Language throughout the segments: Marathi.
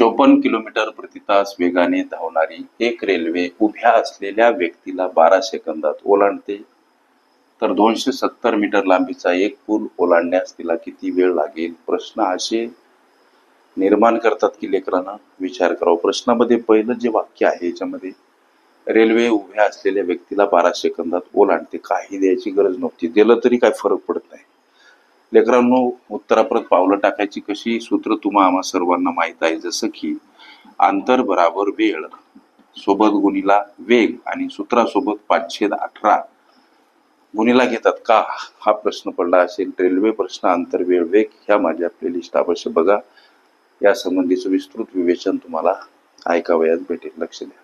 चोपन्न किलोमीटर प्रति तास वेगाने धावणारी एक रेल्वे उभ्या असलेल्या व्यक्तीला बारा सेकंदात ओलांडते. तर दोनशे सत्तर मीटर लांबीचा एक पूल ओलांडण्यास तिला किती वेळ लागेल? प्रश्न असे निर्माण करतात की लेकरांना विचार करावा. प्रश्नामध्ये पहिलं जे वाक्य आहे याच्यामध्ये रेल्वे उभ्या असलेल्या व्यक्तीला बारा सेकंदात ओलांडते. काही द्यायची गरज नव्हती. दिलं तरी काय फरक पडत नाही. लेकरांनो उत्तराप्रत पावलं टाकायची कशी सूत्र तुम्हा आम्हा सर्वांना माहीत आहे जसं की अंतर बराबर वेळ सोबत गुणीला वेग आणि सूत्रासोबत पाचशे अठरा. गुणीला घेतात का? हा प्रश्न पडला असेल. रेल्वे प्रश्न अंतर वेळ वेग ह्या माझ्या प्लेलिस्ट अवश्य बघा. या संबंधीचं विस्तृत विवेचन तुम्हाला ऐकावयात भेटेल. लक्ष द्या.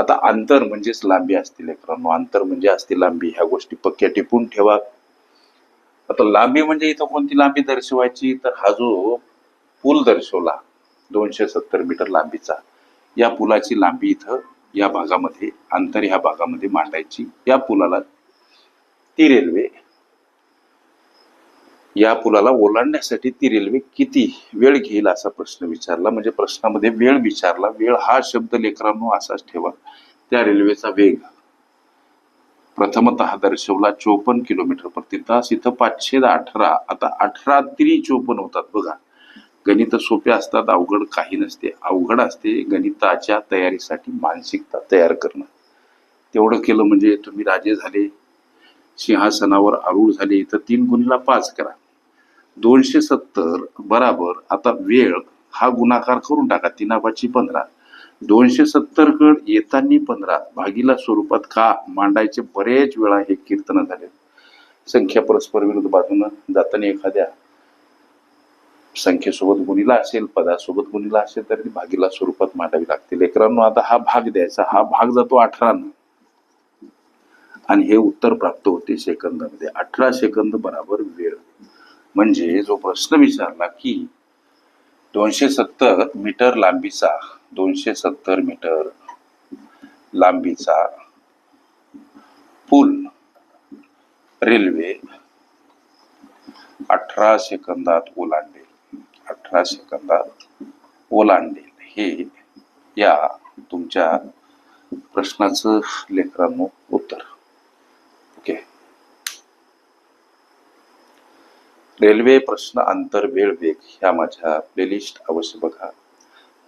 आता अंतर म्हणजेच लांबी असते लेकरांनो. अंतर म्हणजे असते लांबी. ह्या गोष्टी पक्क्या टिपून ठेवा. आता लांबी म्हणजे इथं कोणती लांबी दर्शवायची? तर हा जो पूल दर्शवला दोनशे सत्तर मीटर लांबीचा या पुलाची लांबी इथं या भागामध्ये अंतर ह्या भागामध्ये मांडायची. या पुलाला ती रेल्वे या पुलाला ओलांडण्यासाठी ती रेल्वे किती वेळ घेईल असा प्रश्न विचारला. म्हणजे प्रश्नामध्ये वेळ विचारला. वेळ हा शब्द लेकरांनो असाच ठेवा. त्या रेल्वेचा वेग प्रथमतः दर्शवला चोपन्न किलोमीटर प्रति तास इथं पाचशे अठरा आता अठरा तरी चोपन्न होतात बघा. गणित सोपे असतात अवघड काही नसते. अवघड असते गणिताच्या तयारीसाठी मानसिकता तयार करणं. तेवढं केलं म्हणजे तुम्ही राजे झाले सिंहासनावर आरूढ झाले इथं तीन गुणीला पाच करा. दोनशे सत्तर बराबर आता वेळ हा गुणाकार करून टाका तीनापाची पंधरा. दोनशे सत्तर कड येतानी पंधरा. भागीला स्वरूपात का मांडायचे बरेच वेळा हे कीर्तन झाले. संख्या परस्पर विरुद्ध बाजूनं जाताना एखाद्या संख्येसोबत गुणीला असेल पदासोबत गुणीला असेल तर ती भागीला स्वरूपात मांडावी लागते. लेकरांनो आता हा भाग द्यायचा. हा भाग जातो अठरानं. आणि हे उत्तर प्राप्त होते सेकंदामध्ये. अठरा सेकंद बराबर वेळ. म्हणजे जो प्रश्न विचारला की दोनशे सत्तर मीटर लांबीचा दोनशे सत्तर मीटर लांबीचा पूल रेल्वे अठरा सेकंदात ओलांडेल. अठरा सेकंदात ओलांडेल. हे या तुमच्या प्रश्नाचं लेकरांनो उत्तर. ओके. रेल्वे प्रश्न अंतर वेळ वेग ह्या माझ्या प्लेलिस्ट अवश्य बघा.